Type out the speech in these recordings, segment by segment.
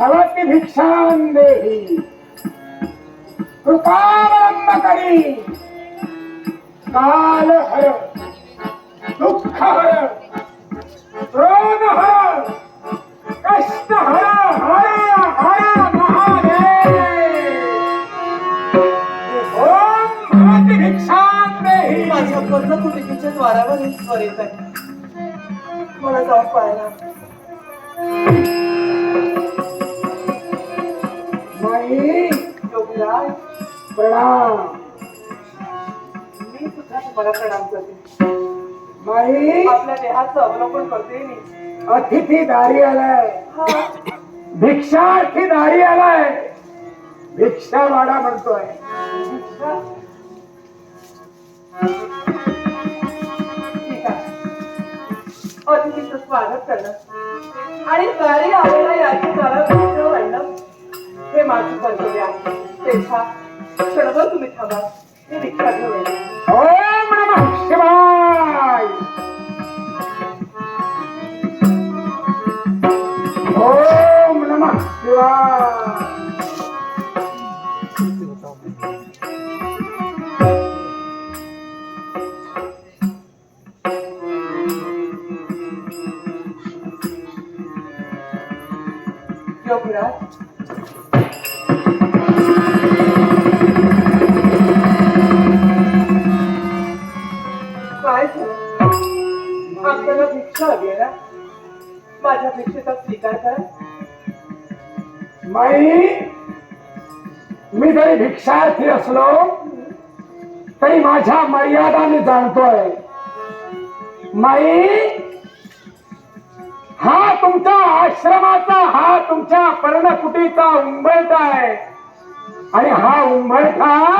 भवती भिक्षां देहि। कृपावलंब करी काल हर दुःख हर क्रोध हर कष्ट हर हर हर महादेव। ओम भवती भिक्षां देहि माझ्या पूर्ण कुटुंबीच्या द्वारावर हे स्वर येत आहे मला जाऊन पाहायला. माई योगीराज प्रणाम मी सुद्धा तुम्हाला प्रणाम करते माई आपल्या देहाचं अवलंबन करते मी. अतिथी दारी आलाय. भिक्षार्थी दारी आलाय. भिक्षा वाडा म्हणतोय. ठीक आहे. अतिथीचं स्वागत करणं. आणि दारी आलेला याची वाढणं हे माझं कर्तव्य आहे तेव्हा क्षणभर तुम्ही थांबा मी भिक्षा घेऊन येते. ओम नमः शिवाय ओम नमः शिवाय योगीराज माझ्या भिक्षेचा स्वीकार करा. माई मी जरी भिक्षार्थी असलो तरी माझ्या मर्यादा मी जाणतोय. माई हा तुमच्या आश्रमाचा हा तुमच्या पर्णकुटीचा उंबरठा आहे. आणि हा उंबरठा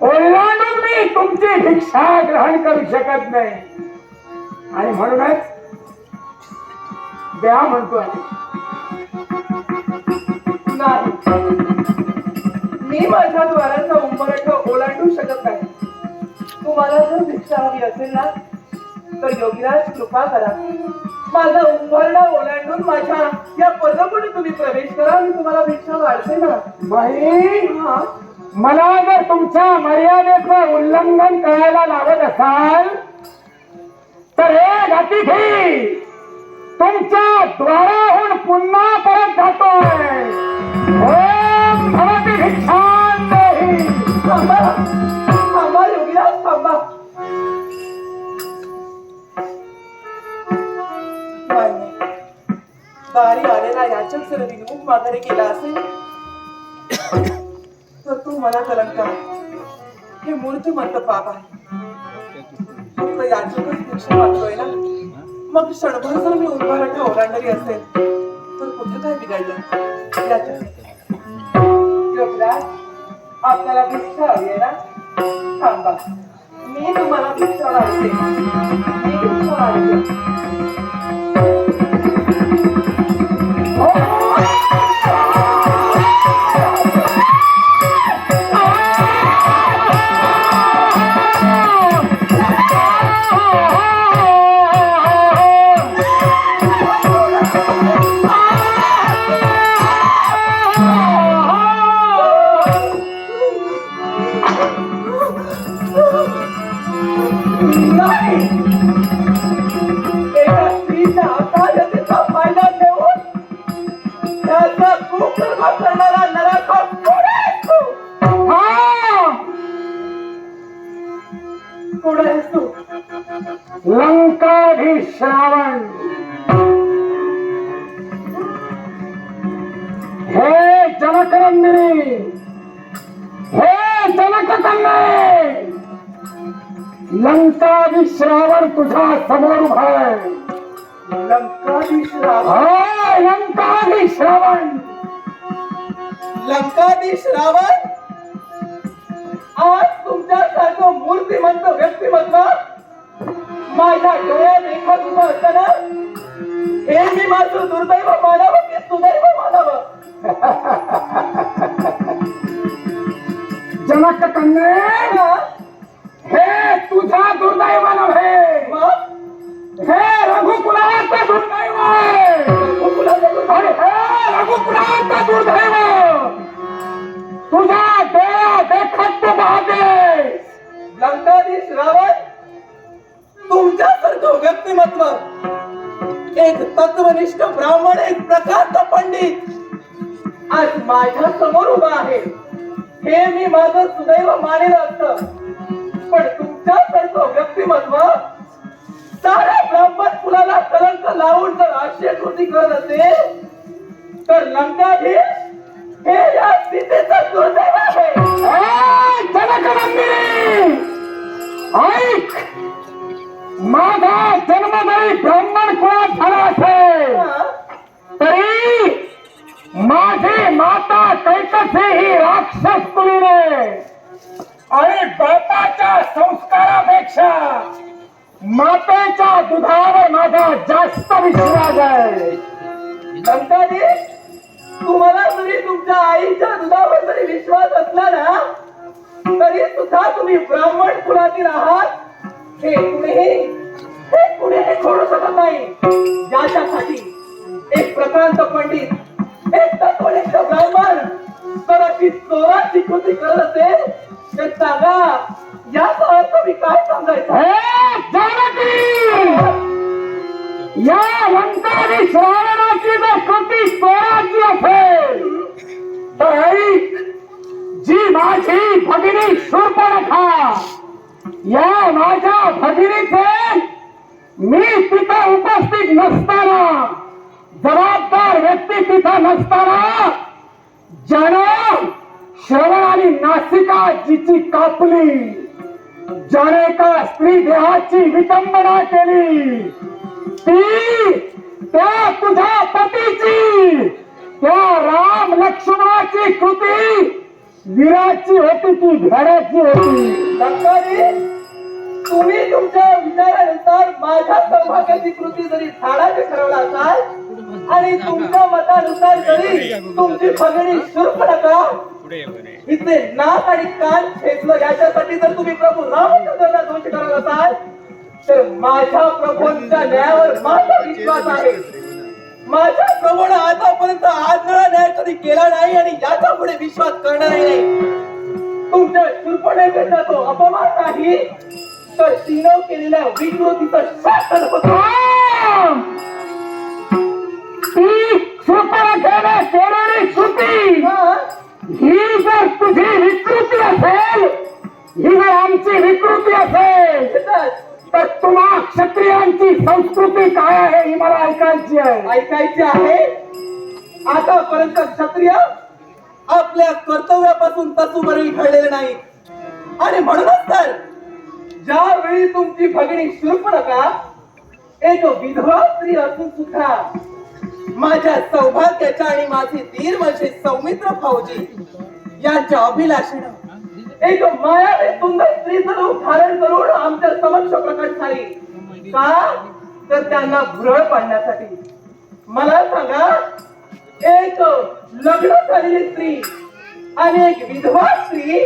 ओलांडून मी तुमची भिक्षा ग्रहण करू शकत नाही. आणि म्हणूनच द्या म्हणतोय नाही. मी माझ्या द्वाराचा उंबरठ ओलांडू शकत नाही. तुम्हाला जर भिक्षा हवी असेल ना तर योगीराज कृपा करा. माझा उंबरडा ओलांडून माझ्या या पदकोटी तुम्ही प्रवेश करा मी तुम्हाला भिक्षा वाढते ना. हा. मला जर तुमच्या मर्यादेचं उल्लंघन करायला लावत असाल तर हे अतिथी तुमच्या द्वाराहून पुन्हा परत जातोय ओम भवती भिक्षां देहि. थांबा थांबा योगीराज थांबा नाही. आलेला याचक जर विनमुख माघारी गेला असेल तर तू मला कलंक हे मूर्तिमंत पाप आहे फक्त याचकच दीक्षा मागतोय ना? मग क्षणभर जर मी उभारठा ओलांडली असेल तर कुठं काय बिघडलं? याचक आपल्याला दीक्षा हवी आहे ना? थांबा. मी तुम्हाला दीक्षा वाढते मी भिक्षा वाढते रावण तुझ्या समोर उभा आहे. लंकाधीश रावण. लंकाधीश रावण. लंकाधीश रावण? आज तुमच्यासारखं मूर्तिमंत व्यक्तिमत्व माझ्या डोळ्यात देखत उभं असताना हे मी माझं दुर्दैव मानावं की सुदैव मानावं? जनक कन्ये! हे तुझा दुर्दैव नव्हे हे रघुकुलाचा दुर्दैव. हे रघुकुलाचा दुर्दैव. तुझा डोळा देखत तू पाहते लंकाधीश रावण तुमच्यासारखं व्यक्तिमत्व. एक तत्वनिष्ठ ब्राह्मण एक प्रकारचा पंडित आज माझ्यासमोर उभा आहे. हे मी माझं सुदैव मानेल असतं. तुमच्यासारखं व्यक्तिमत्व साऱ्या ब्राह्मण कुलाला कलंक लावून जर अशी कृती करत असेल तर लंकाधीश हे या स्थितीचं दुर्दैव आहे. ऐक माझा जन्म जरी ब्राह्मण कुळात झाला असेल? तरी माझी माता कैकसी ही राक्षस कुलीने आणि बापाच्या संस्कारापेक्षा मातेच्या दुधावर माझा जास्त विश्वास आहे. लंकाधीश तुम्हाला जरी तुमच्या आईच्या दुधावर जरी विश्वास असला ना तरी सुद्धा तुम्ही ब्राह्मण कुलातील आहात. हे कुणीही हे कुणीही सोडू शकत नाही. याच्यासाठी एक प्रकांत पंडित एक तत्वनिष्ठ ब्राह्मण तर अशी चोराची कृती करत असेल तर सांगा याचा अर्थ मी काय या लंकारी श्रावणाची जर कृती चोराची असेल तर ऐक जी माझी भगिनी शूर्पणखा या माझ्या भगिनीचे मी तिथे उपस्थित नसताना जबाबदार व्यक्ती तिथं नसताना ज्यानं श्रवण आणि नासिका जिची कापली. ज्याने का स्त्री देहाची विटंबना केली ती त्या तुझ्या पतीची त्या राम लक्ष्मणाची कृती वीराची होती की घराची होती. लंकारी तुम्ही तुमच्या विचारानुसार माझ्या सौभाग्याची कृती जरी झाडाची ठरवला असाल आणि तुमच्या मतानुसार जरी तुमची फगडी सुरू नका इथे नाक आणि कान खेचलं याच्यासाठी जर तुम्ही प्रभू रामचंद्रांना दोषी करत असाल तर माझ्या प्रभूंच्या न्यायावर माझा विश्वास आहे. माझ्या प्रभूने आतापर्यंत आजळा न्याय कधी केला नाही आणि याच्यापुढे विश्वास करणारही नाही. तुमच्या शूर्पणेचा तो अपमान नाही. तर तिनं केलेल्या विकृतीचं शासन होतं! ती सुपरखेने केलेली कृती ही जर तुझी विकृती असेल ही जर आमची विकृती असेल. तर तुम्हा क्षत्रियांची संस्कृती काय आहे ही मला ऐकायची आहे. ऐकायची आहे? आतापर्यंत क्षत्रिय आपल्या कर्तव्यापासून तसूबरही घडलेले नाही आणि म्हणूनच तर ज्यावेळी तुमची भगिनी शूर्पणखा एक विधवा स्त्री असून सुद्धा माझ्या सौभाग्याच्या आणि माझे धीर म्हणजे सौमित्र फौजी यांच्या अभिलाषेनं एक मायाने सुंदर स्त्रीचं रूप धारण करून आमच्या समक्ष प्रकट झाली का? तर त्यांना भुरळ पाडण्यासाठी. मला सांगा एक लग्न झालेली स्त्री आणि एक विधवा स्त्री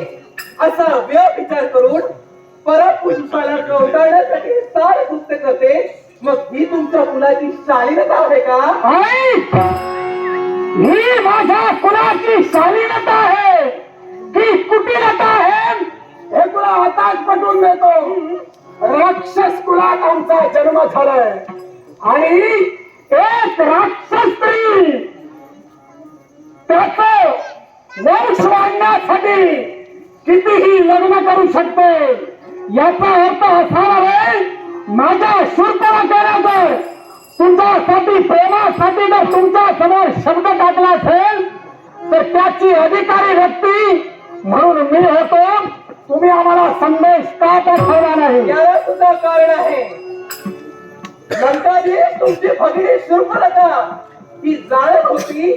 असा व्यविचार करून परपुरुषाला गवताळण्यासाठी सार कृत्य करते. मग ही तुमच्या मुलाची शालीनता आहे का? ही माझ्या कुलाची शालीनता आहे. ही कुटीलता आहे? हे तुला आताच पटवून देतो. राक्षस कुलात आमचा जन्म झालाय. आणि एक राक्षस स्त्री त्याच वंश वाढण्यासाठी कितीही लग्न करू शकते. याचा अर्थ असा आहे माझ्या शुल्काला केला तर तुमच्यासाठी प्रेमासाठी जर तुमच्यासमोर शब्द टाकला असेल तर त्याची अधिकारी व्यक्ती म्हणून मी होतो. तुम्ही आम्हाला संदेश का पाठवला नाही? याला सुद्धा कारण आहे. लंकाजी तुमची भगिनी शूर्पणखा ही जाणत होती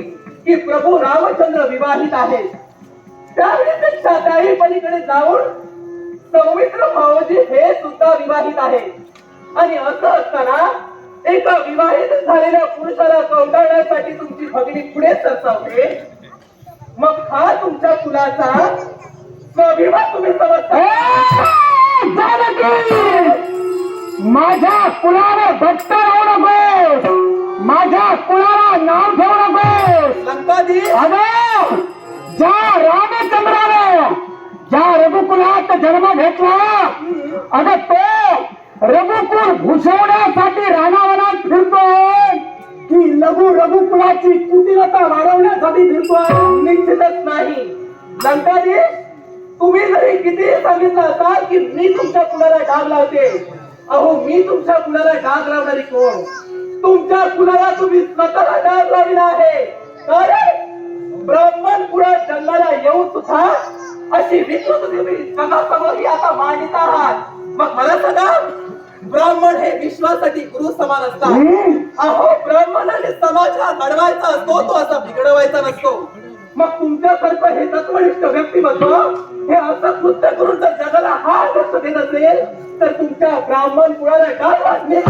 की प्रभू रामचंद्र विवाहित आहेत. त्यावेळेपेक्षा काही पलीकडे जाऊन सौमित्र भावजी हे सुद्धा विवाहित आहेत. आणि असं असताना एका विवाहित झालेल्या पुरुषाला कवटाळण्यासाठी तुमची भगिनी पुढे सरसावते. मग हा तुमच्या कुलाचा स्वाभिमान तुम्ही समजता! माझ्या कुळाला भक्त राहू नकोस. माझ्या कुळाला नाव ठेवू नकोस. अगं ज्या रामचंद्राने ज्या रघुकुलात जन्म घेतला अगं तो रघुकुल भूषवण्यासाठी रानावनात फिरतोय. की लघु रघुकुलाची कुटिलता वाढवण्यासाठी फिरतोय. निश्चितच नाही. लंकाजी तुम्ही जरी किती सांगितलं असाल की मी तुमच्या कुणाला डाग लावते. अहो मी तुमच्या कुणाला डाग लावणारी कोण? तुमच्या कुणाला तुम्ही स्वतःला डाग लावला आहे. तर ब्राह्मण कुळात येऊन सुद्धा अशी विकृत तुम्ही समोर आता मांडित आहात. मग मला सांगा ब्राह्मण हे विश्वासाठी गुरु समान असतात. अहो ब्राह्मणाने समाज हा घडवायचा असतो तो असा बिघडवायचा नसतो. मग तुमच्यासारखं हे तत्वनिष्ठ व्यक्तिमत्व हे असं कृत्य करून जर जगाला हा आदर्श देत असेल तर तुमच्या ब्राह्मण कुळाला काय वाटणे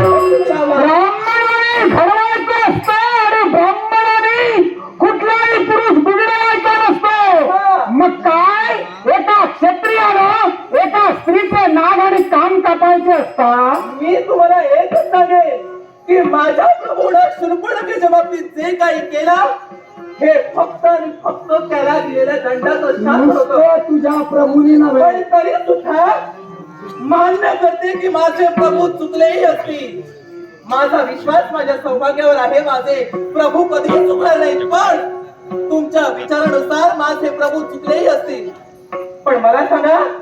ब्राह्मणाने कुठलाही पुरुष बिघडवायचा. नसतो. मग काय? एका क्षत्रियानं एका स्त्रीचे नाग आणि काम कापायचे असतात? की माझ्या प्रभूनं शुर्पणखेच्या बाबतीत जे काही केलं हे फक्त आणि फक्त त्याला दिलेल्या दंडाचं शास्त्र होतं. तुझ्या प्रभूनी नव्हे. तरी सुद्धा मान्य करते की माझे प्रभू चुकलेही असतील. माझा विश्वास माझ्या सौभाग्यावर आहे माझे प्रभू कधीही चुकणार नाहीत. पण तुमच्या विचारानुसार माझे प्रभू चुकलेही असतील. पण मला सांगा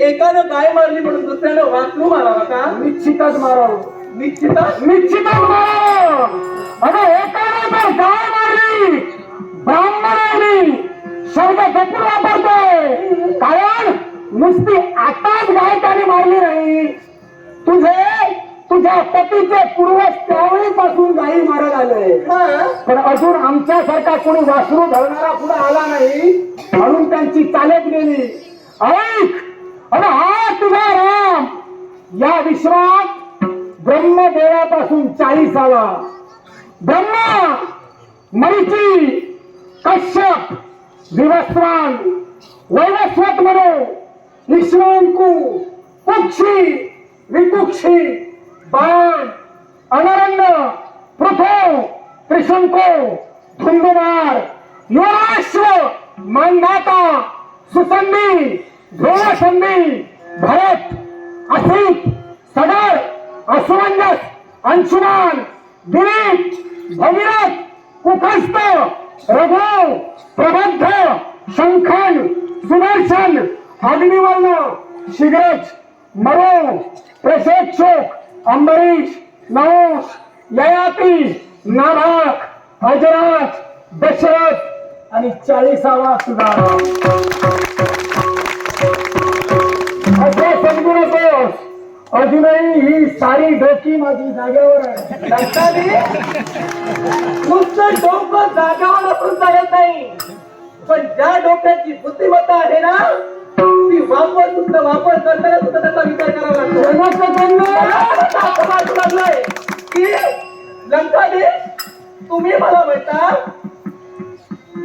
एकानं गाय मारली म्हणून दुसऱ्यानं वासरू मारावा का? निश्चितच मारावं. निश्चितच निश्चितच मारावं अगं एकाने तर गाय मारली ब्राह्मणाने शब्द वापरतोय. कारण नुसती आताच गाय त्याने मारली नाही. तुझे तुझ्या पतीचे पूर्वज त्यावेळीपासून गायी मारत आले. पण अजून आमच्यासारखा कोणी वासरू धरणारा पुढे आला नाही. म्हणून त्यांची चालत गेली. ऐक अरे हा तुझा राम. या विश्वात ब्रह्मदेवापासून चाळीसावा. ब्रह्मा मरीची कश्यप विवस्वान वैवस्वत म्हणू ईश्वंकू कुक्षी विकुक्षी बाण अनरण्य पृथो त्रिशंको धुंदुमार युवराश्व मानदाता सुसंधी ध्रुवसंधी भरत असित सदर असमंजस अंशुमान दिलीप भगीरथ कुखस्त रघु प्रबद्ध शंखन सुदर्शन अग्निवर्ण शिगरज मरो प्रशेक्षक अंबरीश नवोश ययाती नाभाक हजरात दशरथ आणि चाळीसावा सुधार असा समजू दोष. अजूनही ही सारी डोकी माझी जागेवर आहे. नुसतं डोकं जागावर असून चालत नाही. पण ज्या डोक्याची बुद्धिमत्ता आहे ना ती वापर सुद्धा वापर करताना सुद्धा त्याचा विचार करावा लागतो. की लंकाने तुम्ही मला म्हणता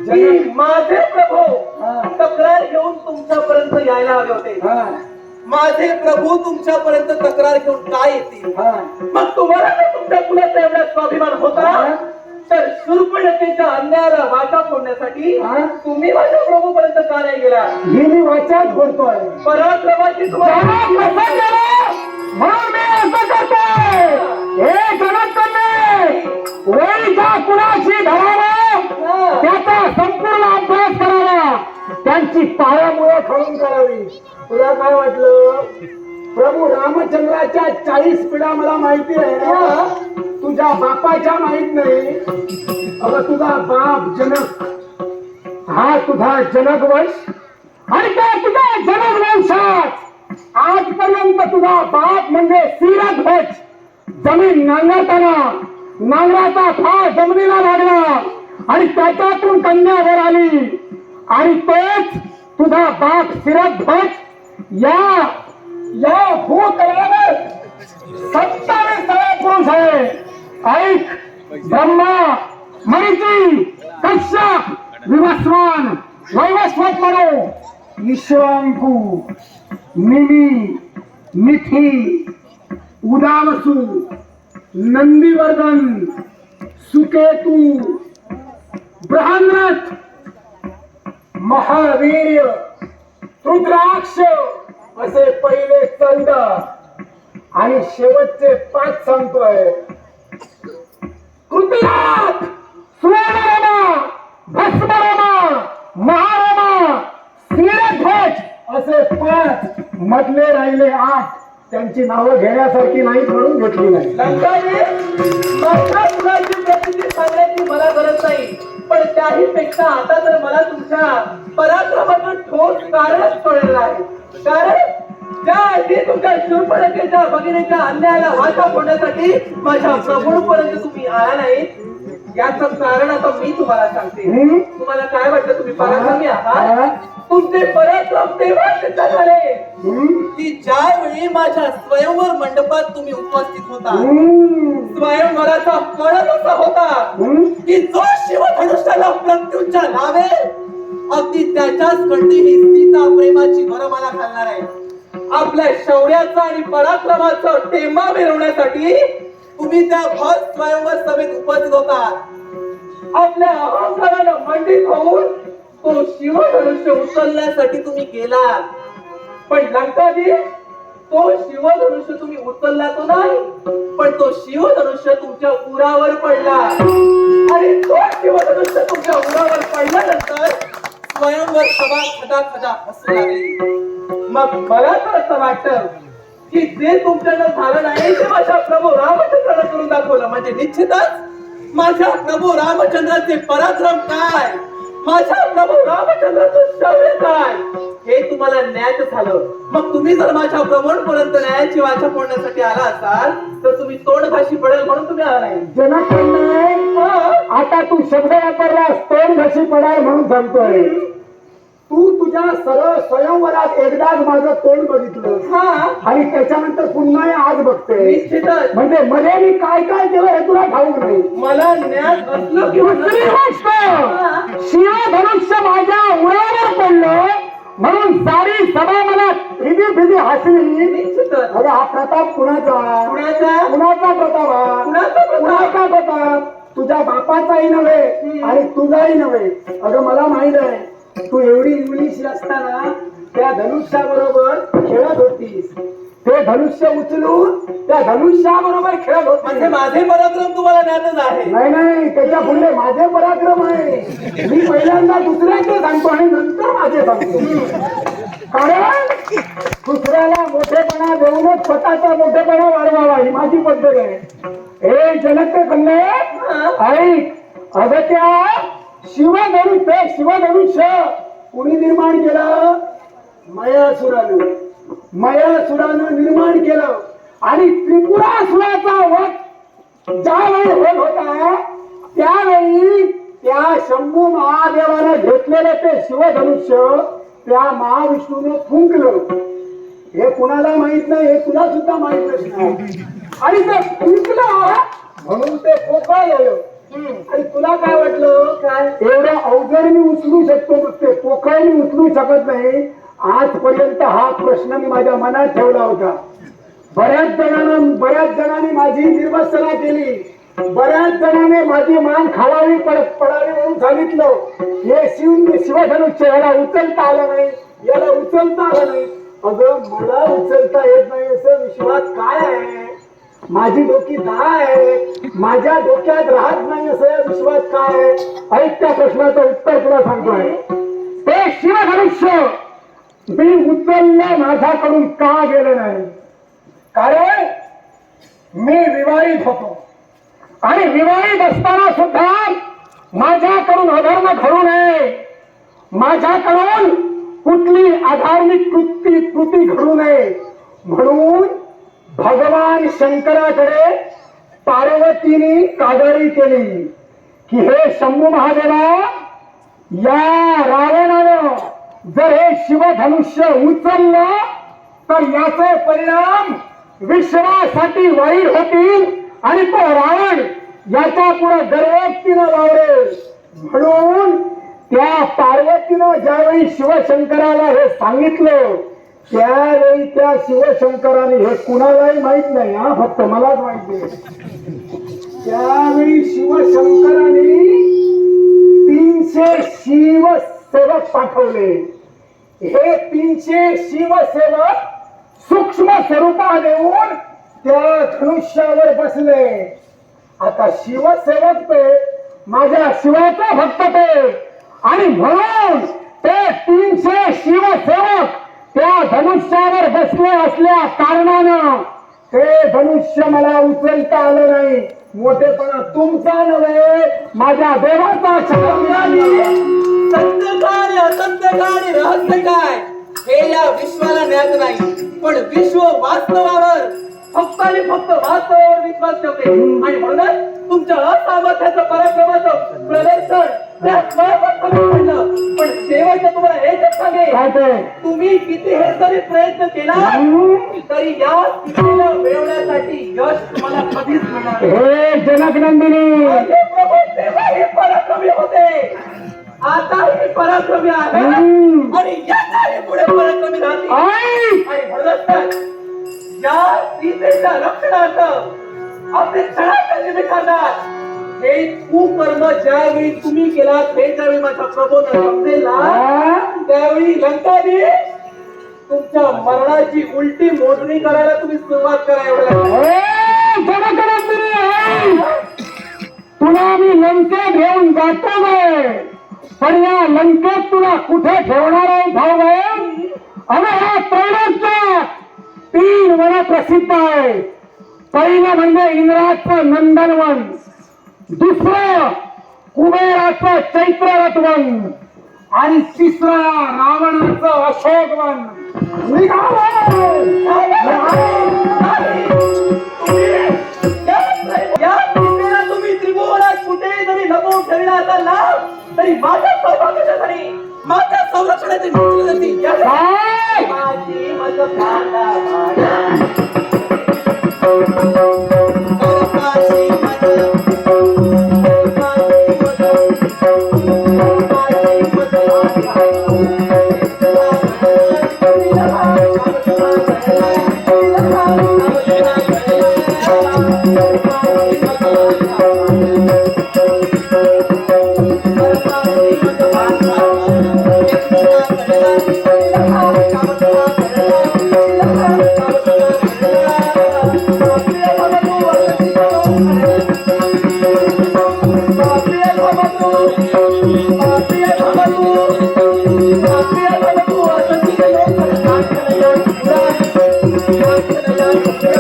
की माझे प्रभू. तक्रार घेऊन तुमच्यापर्यंत यायला हवे होते. माझे प्रभू तुमच्यापर्यंत तक्रार घेऊन काय येतील. मग तुम्हाला जर तुमच्या कुणाचा एवढा स्वाभिमान होता. तर शूर्पणखेच्या अन्यायाला वाटा फोडण्यासाठी. तुम्ही माझ्या प्रभूपर्यंत का नाही गेला ही मी वाचाच बोलतोय पराक्रमाची तुम्हाला कसं केलं? पायामुळे करावी. तुला काय वाटलं? प्रभू रामचंद्राच्या चाळीस पिढ्या मला माहिती आहे ना? तुझ्या बापाच्या माहीत नाही. अगं तुझा बाप जनक. हा तुझा जनक वंश. आणि त्या तुझ्या जनक वंशात. आजपर्यंत तुझा बाप म्हणजे सिरत भट जमीन नांगरताना नांगराचा फा जमिनीला लागला. आणि त्याच्यातून कन्या वर आली. आणि तोच तुझा बाप सिरत ध्वज या या भूतलावर सत्तावीस पुरुष आहे. ऐक ब्रह्मा मरिची कश्यप विवस्वान वैवस्वत मनो विश्वांकू मिनी मिथी उदावसू नंदीवर्धन सुकेतू ब्रहानरथ महावीर रुद्राक्ष असे पहिले चंद आणि शेवटचे पाच सांगतोय. कृतिनाथ सुवर्णरमा भस्मरमा महारमा श्रीध्वज असे पाच मधले राहिले आठ. त्यांची नावं घेण्यासारखी नाही म्हणून घेतली नाही. लंकाने प्रसिद्धी सांगण्याची मला पेक्षा आता तर मला तुमच्या पराक्रमाचं ठोस कारणच कळलं आहे. कारण त्या आधी तुमच्या शूरपणकेच्या भगिनीच्या अन्यायाला वाचा फोडण्यासाठी माझ्या प्रभूपर्यंत तुम्ही आला नाही. याचं कारण आता मी तुम्हाला सांगते? तुम्हाला काय वाटतं तुम्ही पराक्रमी? आहात तुमचे पराक्रम तेव्हा सिद्ध झाले? की ज्यावेळी माझ्या स्वयंवर मंडपात तुम्ही उपस्थित होता. स्वयंवराचा कळत असा होता? की जो शिवधनुष्याला मृत्यूच्या लावेल अगदी त्याच्याच कंठी ही सीता प्रेमाची वरमाला घालणार आहे आपल्या शौर्याचा आणि पराक्रमाचं टेंबा मिरवण्यासाठी तुम्ही त्या भर स्वयंवर सभेत उपस्थित होता. आपल्या अहंकाराला मंडित होऊन तो शिवधनुष्य उचलण्यासाठी तुम्ही गेला. पण लंकाजी तो शिवधनुष्य तुम्ही उचलला तो नाही पण तो शिवधनुष्य तुमच्या उरावर पडला. आणि तो शिवधनुष्य तुमच्या उरावर पडल्यानंतर स्वयंवर सभा खदा खदा हसू लागली. मग मला तर असं वाटतं की जे तुमच्याकडे झालं नाही ते माझ्या प्रभू रामचंद्राने करून दाखवलं. म्हणजे निश्चितच माझ्या प्रभू रामचंद्राचे पराक्रम काय? माझ्या प्रभू रामचंद्राचं शौर्य काय? हे तुम्हाला न्याय झालं. मग तुम्ही जर माझ्या प्रभूंपर्यंत न्यायाची वाचा फोडण्यासाठी आला असाल तर तुम्ही तोंडभाशी पडेल म्हणून तुम्ही आला नाही. हा. आता तू शब्द वापरलास तोंड घशी पडाय म्हणून सांगतोय तू तुझ्या सरळ स्वयंवरात एकदाच माझं तोंड बघितलं. हा. आणि त्याच्यानंतर पुन्हा आज बघते. निश्चितच. म्हणजे मध्ये मी काय काय केलं हे तुला ठाऊक नाही. मला न्याय असलं किंवा दुसरी नसलं, गोष्ट. शिवधनुष्य माझ्या उरावर पडलं. म्हणून सारी सभा मला फिदी फिदी हसली. निश्चितच. अरे हा प्रताप कुणाचा? कुणाचा? कुणाचा प्रताप? हा कुणाचा प्रताप? कुणाचा प्रताप? तुझ्या बापाचाही नव्हे. आणि तुझाही नव्हे. अगं मला माहीत आहे. तू एवढी इंग्लिश असताना त्या धनुष्याबरोबर खेळत होतीस. ते धनुष्य उचलून त्या धनुष्याबरोबर खेळत म्हणजे होती माझे पराक्रम तुम्हाला ज्ञातच आहे. नाही नाही त्याच्या पुढे माझे पराक्रम आहे. मी पहिल्यांदा दुसऱ्याचे सांगतो आणि नंतर माझे सांगतो. कारण दुसऱ्याला मोठेपणा देऊनच स्वतःचा मोठेपणा वाढवावा ही माझी पद्धत आहे. हे जनक कन्ने ऐक अगं त्या ते शिवधनुष्य कुणी निर्माण केलं? मयासुरानं. मयासुरानं निर्माण केलं. आणि त्रिपुरासुराचा वध ज्यावेळी होत होता त्यावेळी त्या शंभू महादेवानं घेतलेलं ते शिवधनुष्य त्या महाविष्णूने फुंकलं. हे कुणाला माहीत नाही हे तुला सुद्धा माहीत नसणार आणि ते फुंकलं. म्हणून ते आणि तुला काय वाटलं? काय? एवढं अवजड मी उचलू शकतो मग ते पोकळ मी उचलू शकत नाही. आजपर्यंत हा प्रश्न मी माझ्या मनात ठेवला होता. बऱ्याच जणांना बऱ्याच जणांनी माझी निर्वसना केली. बऱ्याच जणांनी माझी मान खावावी पड- पडावी म्हणून सांगितलं. हे शिव शिवधनुष्य याला उचलता आलं नाही. याला उचलता आलं नाही. अगं मला उचलता येत नाही असं विश्वास काय आहे? माझी डोकी दहा आहे. माझ्या डोक्यात राहत नाही असं विश्वास काय ऐक त्या प्रश्नाचं उत्तर तुला सांगतोय. ते शिवधनुष्य मी उचललं माझ्याकडून का गेलं नाही? कारण मी विवाहित होतो. आणि विवाहित असताना सुद्धा माझ्याकडून अधर्म घडू नये. माझ्याकडून कुठली आधार्मिक कृती कृती घडू नये. म्हणून भगवान शंकराकडे पार्वतीने कादळी केली. की हे शंभू महादेवा या रावणानं जर हे शिवधनुष्य उचललं तर याचे परिणाम विश्वासाठी वाईट होतील आणि तो रावण याचा पुढे दरवक्तीनं वावरेल. म्हणून त्या पार्वतीनं ज्यावेळी शिवशंकराला हे सांगितलं त्यावेळी त्या शिवशंकराने हे कुणालाही माहीत नाही हा फक्त मलाच माहिती त्यावेळी शिवशंकराने तीनशे शिवसेवक पाठवले. हे तीनशे शिवसेवक सूक्ष्म स्वरूपा देऊन त्या धनुष्यावर बसले. आता शिवसेवक ते माझ्या शिवाचा भक्त ते. आणि म्हणून ते तीनशे शिवसेवक त्या धनुष्यावर बसले असल्या कारणानं ते धनुष्य मला उचलता आलं नाही. मोठेपणा तुमचा नव्हे माझ्या देवाचा शब्द सत्य काय रहस्य काय? हे या विश्वाला ज्ञात नाही. पण विश्व वास्तवावर फक्त आणि फक्त वास्तवावर विश्वास ठेवते. आणि म्हणूनच तुमच्या असामर्थ्याचं पराक्रमाचं प्रदर्शन पण शेवटचं तुम्हाला एकच सांगेल तुम्ही किती हे जरी प्रयत्न केला तरी या स्थितीला मिळवण्यासाठी यश तुम्हाला कधीच मिळणार. हे जनकनंदिनी पराक्रमी होते. आताही पराक्रमी आहे. आणि याच्याही पुढे पराक्रमी राहतील. आई! आणि म्हणूनच तर या सीतेच्या रक्षणार्थ आपले निधी करणार हे कुकर्म ज्यावेळी तुम्ही केलात हे ज्यावेळी माझ्या प्रभूंना समजेल? त्यावेळी लंकानी तुमच्या मरणाची उलटी मोजणी करायला तुम्ही सुरुवात करा! तुला मी लंकेत घेऊन जातो नाही पण या लंकेत तुला कुठे ठेवणार आहे भाऊ अरे हा त्रैलोक्यात तीन वन प्रसिद्ध आहे. पहिलं म्हणजे इंद्राचं नंदनवन. दुसरं कुबेराचं चैत्ररथवन आणि तिसरं रावणाचं अशोकवन तुम्ही त्रिभुवनात कुठे जरी लपवून ठेवला असाल ना तरी माझ्या सौभाग्यासाठी माझ्या संरक्षणाची माझी मत Música